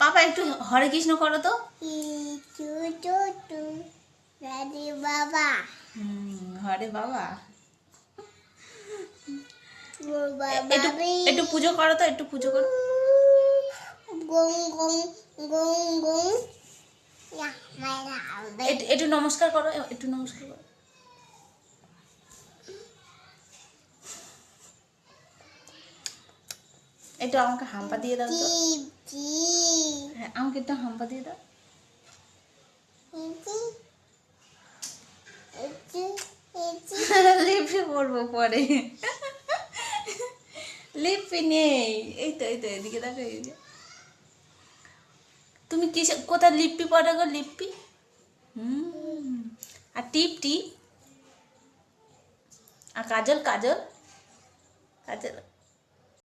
বাবা একটু হরে কৃষ্ণ করো তো। বাবা হরে বাবা। একটু একটু পুজো করো তো, একটু পুজো করো। একটু নমস্কার করো, একটু নমস্কার করো। একটু আমাকে হাম্পা দিয়ে দাও তো। হ্যাঁ আমাকে একটু হাম্পা দিয়ে দাও। লিপি পরবো পরে। লিপি নেই। এই তো এই তো এদিকে দেখো এই যে। তুমি কি কোথায় লিপি পরে গো লিপি হুম। আর টিপ টিপ। আর কাজল কাজল? কাজল।